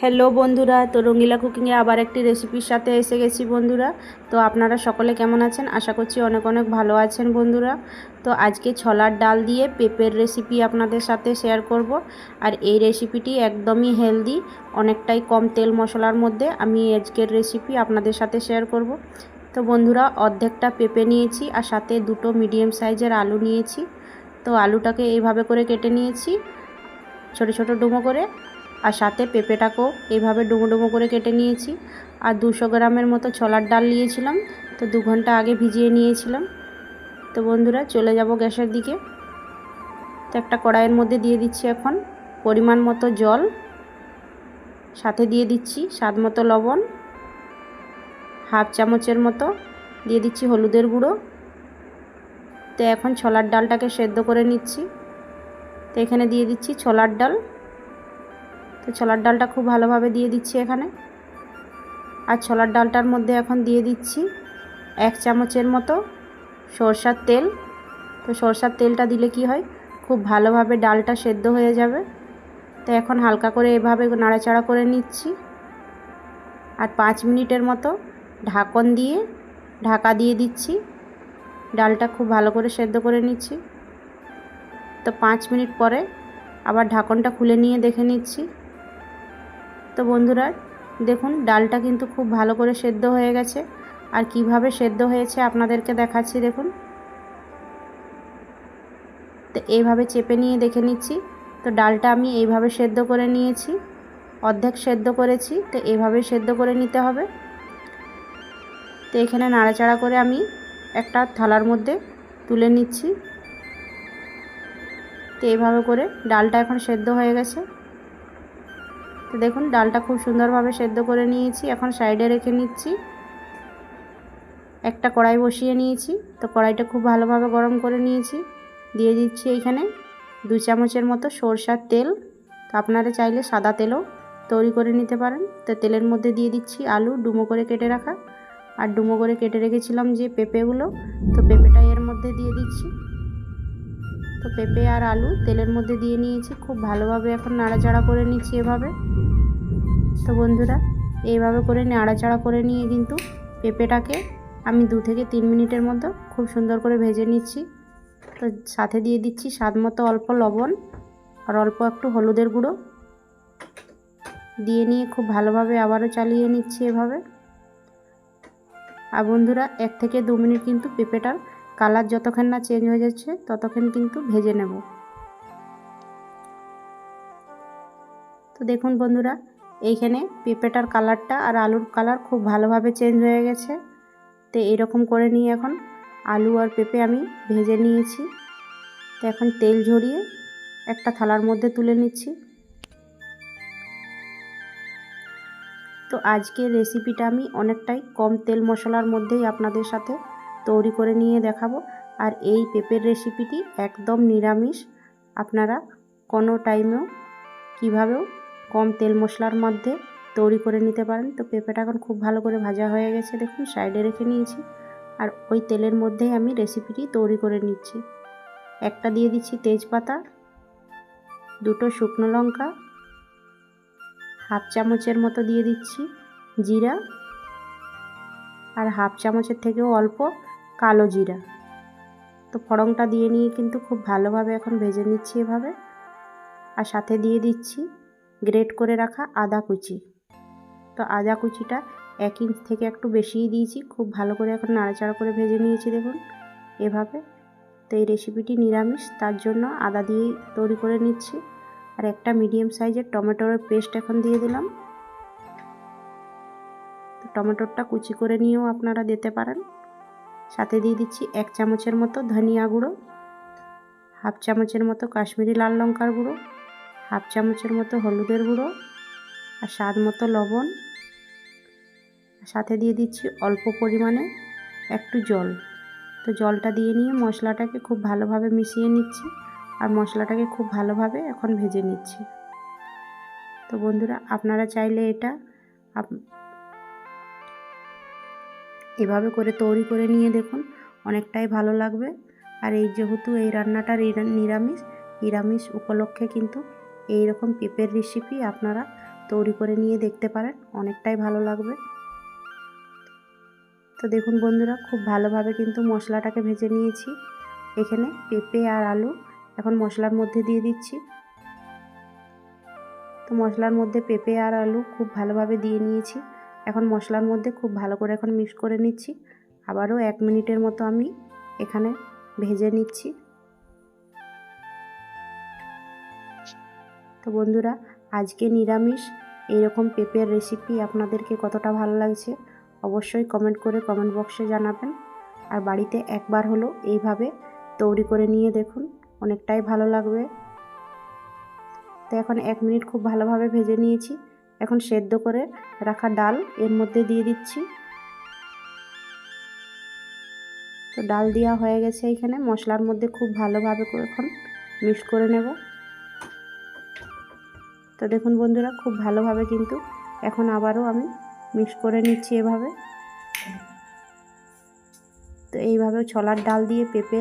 Hello বন্ধুরা, তো রঙ্গিলা কুকিংয়ে আবার একটি রেসিপির সাথে এসে গেছি বন্ধুরা। তো আপনারা সকলে কেমন আছেন? আশা করছি অনেক অনেক ভালো আছেন বন্ধুরা। তো আজকে ছলার ডাল দিয়ে পেঁপের রেসিপি আপনাদের সাথে শেয়ার করব। আর এই রেসিপিটি একদমই হেলদি অনেকটাই কম তেল মশলার মধ্যে আমি আজকের রেসিপি আপনাদের সাথে শেয়ার করব। তো বন্ধুরা, অর্ধেকটা পেঁপে নিয়েছি আর সাথে দুটো মিডিয়াম সাইজের আলু নিয়েছি। তো আলুটাকে এইভাবে করে কেটে নিয়েছি, ছোট ছোট ডুমো করে। আর সাথে পেঁপেটাকেও এইভাবে ডুমো ডুমো করে কেটে নিয়েছি। আর দুশো গ্রামের মতো ছোলার ডাল নিয়েছিলাম, তো দু ঘণ্টা আগে ভিজিয়ে নিয়েছিলাম। তো বন্ধুরা, চলে যাব গ্যাসের দিকে। তো একটা কড়াইয়ের মধ্যে দিয়ে দিচ্ছি এখন পরিমাণ মতো জল। সাথে দিয়ে দিচ্ছি স্বাদ মতো লবণ। হাফ চামচের মতো দিয়ে দিচ্ছি হলুদের গুঁড়ো। তো এখন ছোলার ডালটাকে সেদ্ধ করে নিচ্ছি। তো এখানে দিয়ে দিচ্ছি ছোলার ডাল। তো ছোলার ডালটা খুব ভালোভাবে দিয়ে দিচ্ছি এখানে। আর ছোলার ডালটার মধ্যে এখন দিয়ে দিচ্ছি এক চামচের মতো সরষার তেল। তো সরষার তেলটা দিলে কি হয়, খুব ভালোভাবে ডালটা সেদ্ধ হয়ে যাবে। তো এখন হালকা করে এভাবে নাড়াচাড়া করে নিচ্ছি। আর পাঁচ মিনিটের মতো ঢাকন দিয়ে ঢাকা দিয়ে দিচ্ছি। ডালটা খুব ভালো করে সেদ্ধ করে নিচ্ছি। তো পাঁচ মিনিট পরে আবার ঢাকনটা খুলে নিয়ে দেখে নিচ্ছি। তো বন্ধুরা, দেখুন, ডালটা কিন্তু খুব ভালো করে সেদ্ধ হয়ে গেছে। আর কীভাবে সেদ্ধ হয়েছে আপনাদেরকে দেখাচ্ছি, দেখুন। তো এইভাবে চেপে নিয়ে দেখে নিচ্ছি। তো ডালটা আমি এইভাবে সেদ্ধ করে নিয়েছি, অর্ধেক সেদ্ধ করেছি, তো এইভাবে সেদ্ধ করে নিতে হবে। তো এখানে নাড়াচাড়া করে আমি একটা থালার মধ্যে তুলে নিচ্ছি। তো এইভাবে করে ডালটা এখন সেদ্ধ হয়ে গেছে। তো দেখুন, ডালটা খুব সুন্দরভাবে সেদ্ধ করে নিয়েছি। এখন সাইডে রেখে নিচ্ছি। একটা কড়াই বসিয়ে নিয়েছি। তো কড়াইটা খুব ভালোভাবে গরম করে নিয়েছি। দিয়ে দিচ্ছি এইখানে দু চামচের মতো সরষার তেল। তো আপনারা চাইলে সাদা তেলও তৈরি করে নিতে পারেন। তো তেলের মধ্যে দিয়ে দিচ্ছি আলু, ডুমো করে কেটে রাখা। আর ডুমো করে কেটে রেখেছিলাম যে পেঁপেগুলো। তো পেঁপেটা এর মধ্যে দিয়ে দিচ্ছি। তো পেঁপে আর আলু তেলের মধ্যে দিয়ে নিয়েছি। খুব ভালোভাবে এখন নাড়াচাড়া করে নিচ্ছি এভাবে। তো বন্ধুরা, এইভাবে করে নাড়াচাড়া করে নিয়ে কিন্তু পেঁপেটাকে আমি দু থেকে তিন মিনিটের মতো খুব সুন্দর করে ভেজে নিচ্ছি। তো সাথে দিয়ে দিচ্ছি স্বাদ মতো অল্প লবণ আর অল্প একটু হলুদের গুঁড়ো। দিয়ে নিয়ে খুব ভালোভাবে আবারও চালিয়ে নিচ্ছি এভাবে। আর বন্ধুরা, এক থেকে দু মিনিট কিন্তু পেঁপেটার কালার যতক্ষণ না চেঞ্জ হয়ে যাচ্ছে ততক্ষণ কিন্তু ভেজে নেব। তো দেখুন বন্ধুরা এইখানে পেঁপেটার কালারটা আর আলুর কালার খুব ভালোভাবে চেঞ্জ হয়ে গেছে। তো এরকম করে নিয়ে এখন আলু আর পেঁপে আমি ভেজে নিয়েছি। তো এখন তেল ঝরিয়ে একটা থালার মধ্যে তুলে নিচ্ছি। তো আজকের রেসিপিটা আমি অনেকটাই কম তেল মশলার মধ্যেই আপনাদের সাথে তৈরি করে নিয়ে দেখাবো। আর এই পেঁপের রেসিপিটি একদম নিরামিষ। আপনারা কোনো টাইমেও কীভাবেও কম তেল মশলার মধ্যে তৈরি করে নিতে পারেন। তো পেঁপেটা এখন খুব ভালো করে ভাজা হয়ে গেছে দেখুন, সাইডে রেখে নিয়েছি। আর ওই তেলের মধ্যেই আমি রেসিপিটি তৈরি করে নিচ্ছি। একটা দিয়ে দিচ্ছি তেজপাতা, দুটো শুকনো লঙ্কা, হাফ চামচের মতো দিয়ে দিচ্ছি জিরা, আর হাফ চামচের থেকেও অল্প কালো জিরা। তো ফড়ংটা দিয়ে নিয়ে কিন্তু খুব ভালোভাবে এখন ভেজে নিচ্ছি এভাবে। আর সাথে দিয়ে দিচ্ছি গ্রেট করে রাখা আদা কুচি। তো আদা কুচিটা এক ইঞ্চ থেকে একটু বেশিই দিয়েছি, খুব ভালো করে এখন নাড়াচাড়া করে ভেজে নিয়েছি দেখুন। এভাবে তো এই রেসিপিটি নিরামিষ, তার জন্য আদা দিয়েই তৈরি করে নিচ্ছি। আর একটা মিডিয়াম সাইজের টমেটোর পেস্ট এখন দিয়ে দিলাম। টমেটোরটা কুচি করে নিয়েও আপনারা দিতে পারেন। সাথে দিয়ে দিচ্ছি এক চামচের মতো ধনিয়া গুঁড়ো, হাফ চামচের মতো কাশ্মীরি লাল লঙ্কার গুঁড়ো। হাফ চামচের মতো হলুদের গুঁড়ো আর স্বাদ মতো লবণ। সাথে দিয়ে দিচ্ছি অল্প পরিমাণে একটু জল। তো জলটা দিয়ে নিয়ে মশলাটাকে খুব ভালোভাবে মিশিয়ে নিচ্ছি আর মশলাটাকে খুব ভালোভাবে এখন ভেজে নিচ্ছি। তো বন্ধুরা, আপনারা চাইলে এটা এভাবে করে তৈরি করে নিয়ে দেখুন, অনেকটাই ভালো লাগবে। আর এই যেহেতু এই রান্নাটা নিরামিষ নিরামিষ উপলক্ষে কিন্তু এই রকম পেঁপের রেসিপি আপনারা তৈরি করে নিয়ে দেখতে পারেন, অনেকটাই ভালো লাগবে। তো দেখুন বন্ধুরা, খুব ভালোভাবে কিন্তু মশলাটাকে ভেজে নিয়েছি। এখানে পেঁপে আর আলু এখন মশলার মধ্যে দিয়ে দিচ্ছি। তো মশলার মধ্যে পেঁপে আর আলু খুব ভালোভাবে দিয়ে নিয়েছি। এখন মশলার মধ্যে খুব ভালো করে এখন মিক্স করে নিচ্ছি। আবারও এক মিনিটের মতো আমি এখানে ভেজে নিচ্ছি। তো বন্ধুরা, আজকে নিরামিষ এইরকম পেঁপের রেসিপি আপনাদেরকে কতটা ভালো লাগছে অবশ্যই কমেন্ট করে কমেন্ট বক্সে জানাবেন। আর বাড়িতে একবার হলো এইভাবে তৈরি করে নিয়ে দেখুন, অনেকটাই ভালো লাগবে। তো এখন এক মিনিট খুব ভালোভাবে ভেজে নিয়েছি। এখন সেদ্ধ করে রাখা ডাল এর মধ্যে দিয়ে দিচ্ছি। তো ডাল দেওয়া হয়ে গেছে এখানে, মশলার মধ্যে খুব ভালোভাবে এখন মিক্স করে নেব। তো দেখুন বন্ধুরা, খুব ভালোভাবে কিন্তু এখন আবারও আমি মিক্স করে নিচ্ছি এভাবে। তো এইভাবে ছোলার ডাল দিয়ে পেঁপে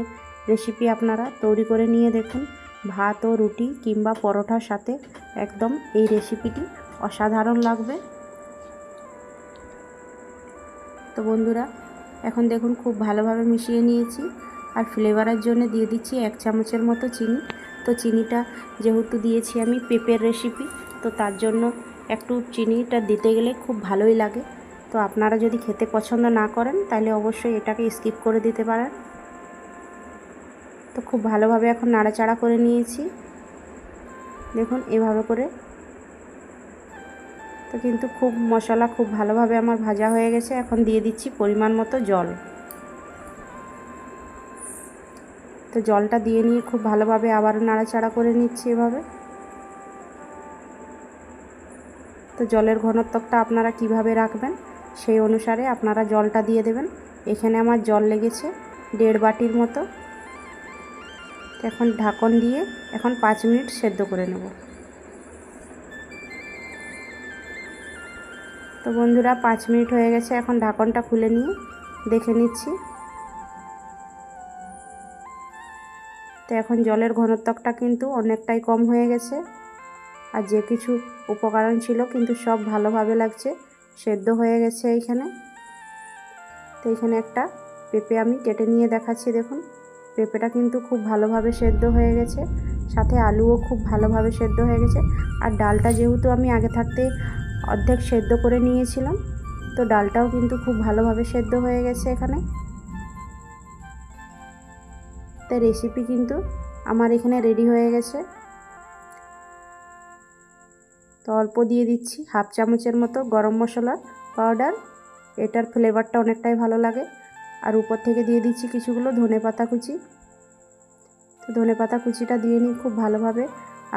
রেসিপি আপনারা তৈরি করে নিয়ে দেখুন। ভাত ও রুটি কিংবা পরোটার সাথে একদম এই রেসিপিটি অসাধারণ লাগবে। তো বন্ধুরা, এখন দেখুন খুব ভালোভাবে মিশিয়ে নিয়েছি। আর ফ্লেভারের জন্য দিয়ে দিচ্ছি এক চামচের মতো চিনি। তো চিনিটা যেহেতু দিয়েছি আমি পেঁপের রেসিপি তো তার জন্য একটু চিনিটা দিতে গেলে খুব ভালোই লাগে। তো আপনারা যদি খেতে পছন্দ না করেন, তাহলে অবশ্যই এটাকে স্কিপ করে দিতে পারেন। তো খুব ভালোভাবে এখন নাড়াচাড়া করে নিয়েছি। দেখুন, এভাবে করে। তো কিন্তু খুব মশলা খুব ভালোভাবে আমার ভাজা হয়ে গেছে। এখন দিয়ে দিচ্ছি পরিমাণ মতো জল। তো জলটা দিয়ে নিয়ে খুব ভালোভাবে আবার নাড়াচাড়া করে নিচ্ছি এভাবে। তো জলের ঘনত্বটা আপনারা কীভাবে রাখবেন সেই অনুসারে আপনারা জলটা দিয়ে দেবেন। এখানে আমার জল লেগেছে দেড় বাটির মতো। এখন ঢাকন দিয়ে এখন পাঁচ মিনিট সেদ্ধ করে নেব। তো বন্ধুরা পাঁচ মিনিট হয়ে গেছে, এখন ঢাকনটা খুলে নিয়ে দেখে নিচ্ছি। তো এখন জলের ঘনত্বটা কিন্তু অনেকটাই কম হয়ে গেছে। আর যে কিছু উপকরণ ছিল কিন্তু সব ভালোভাবে লাগছে, সেদ্ধ হয়ে গেছে এইখানে। তো এইখানে একটা পেঁপে আমি কেটে নিয়ে দেখাচ্ছি, দেখুন। পেঁপেটা কিন্তু খুব ভালোভাবে সেদ্ধ হয়ে গেছে, সাথে আলুও খুব ভালোভাবে সেদ্ধ হয়ে গেছে। আর ডালটা যেহেতু আমি আগে থাকতে অর্ধেক সেদ্ধ করে নিয়েছিলাম, তো ডালটাও কিন্তু খুব ভালোভাবে সেদ্ধ হয়ে গেছে এখানে। তো রেসিপি কিন্তু আমার এখানে রেডি হয়ে গেছে। তো অল্প দিয়ে দিচ্ছি, হাফ চামচের মতো গরম মশলা পাউডার এটার ফ্লেভারটা অনেকটাই ভালো লাগে। আর উপর থেকে দিয়ে দিচ্ছি কিছুগুলো ধনে পাতা কুচি। তো ধনে পাতা কুচিটা দিয়ে নিই খুব ভালোভাবে।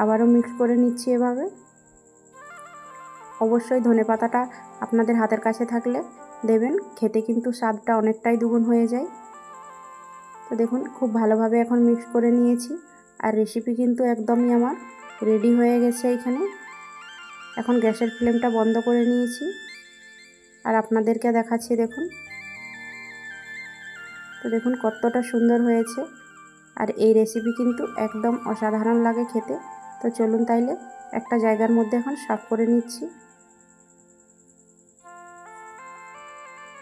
আবারও মিক্স করে নিচ্ছি এভাবে। অবশ্যই ধনে পাতাটা আপনাদের হাতের কাছে থাকলে দেবেন, খেতে কিন্তু স্বাদটা অনেকটাই দ্বিগুণ হয়ে যায়। তো দেখুন, খুব ভালোভাবে এখন মিক্স করে নিয়েছি। আর রেসিপি কিন্তু একদমই আমার রেডি হয়ে গেছে এইখানে এখন গ্যাসের ফ্লেমটা বন্ধ করে নিয়েছি। আর আপনাদেরকে দেখাচ্ছি, দেখুন। তো দেখুন, কতটা সুন্দর হয়েছে। আর এই রেসিপি কিন্তু একদম অসাধারণ লাগে খেতে। তো চলুন তাইলে একটা জায়গার মধ্যে এখন সাফ করে নিচ্ছি।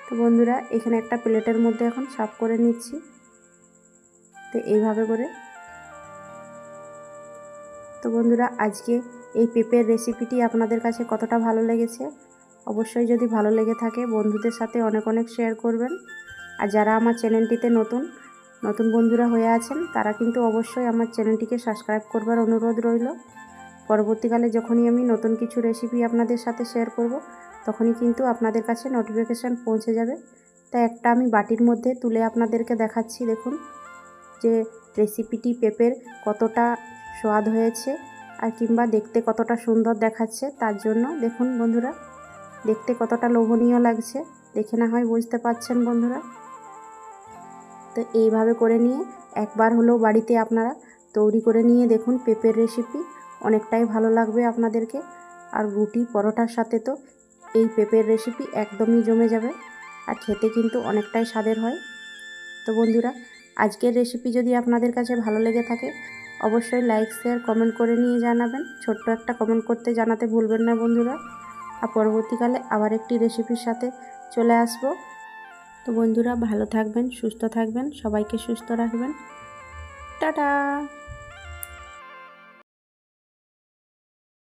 তো বন্ধুরা, এখানে একটা প্লেটের মধ্যে এখন সাফ করে নিচ্ছি। তো এইভাবে করে। তো বন্ধুরা, আজকে এই পেঁপের রেসিপিটি আপনাদের কাছে কতটা ভালো লেগেছে? অবশ্যই যদি ভালো লেগে থাকে, বন্ধুদের সাথে অনেক অনেক শেয়ার করবেন। আর যারা আমার চ্যানেলটিতে নতুন নতুন বন্ধুরা হয়ে আছেন, তারা কিন্তু অবশ্যই আমার চ্যানেলটিকে সাবস্ক্রাইব করবার অনুরোধ রইল। পরবর্তীকালে যখনই আমি নতুন কিছু রেসিপি আপনাদের সাথে শেয়ার করব, তখনই কিন্তু আপনাদের কাছে নোটিফিকেশান পৌঁছে যাবে। তাই একটা আমি বাটির মধ্যে তুলে আপনাদেরকে দেখাচ্ছি, দেখুন। যে রেসিপিটি পেঁপের কতটা স্বাদ হয়েছে আর কিংবা দেখতে কতটা সুন্দর দেখাচ্ছে তার জন্য দেখুন বন্ধুরা, দেখতে কতটা লোভনীয় লাগছে। দেখে না হয় বুঝতে পারছেন বন্ধুরা। তো এইভাবে করে নিয়ে একবার হলেও বাড়িতে আপনারা তৈরি করে নিয়ে দেখুন পেঁপের রেসিপি অনেকটাই ভালো লাগবে আপনাদেরকে। আর রুটি পরোটার সাথে তো এই পেঁপের রেসিপি একদমই জমে যাবে। আর খেতে কিন্তু অনেকটাই স্বাদের হয়। তো বন্ধুরা আজকের রেসিপি যদি আপনাদের কাছে ভালো লেগে থাকে, অবশ্যই লাইক শেয়ার কমেন্ট করে নিয়ে জানাবেন। ছোট্ট একটা কমেন্ট করতে জানাতে ভুলবেন না বন্ধুরা। আর পরবর্তীকালে আবার একটি রেসিপির সাথে চলে আসব। তো বন্ধুরা ভালো থাকবেন, সুস্থ থাকবেন, সবাইকে সুস্থ রাখবেন। টাটা!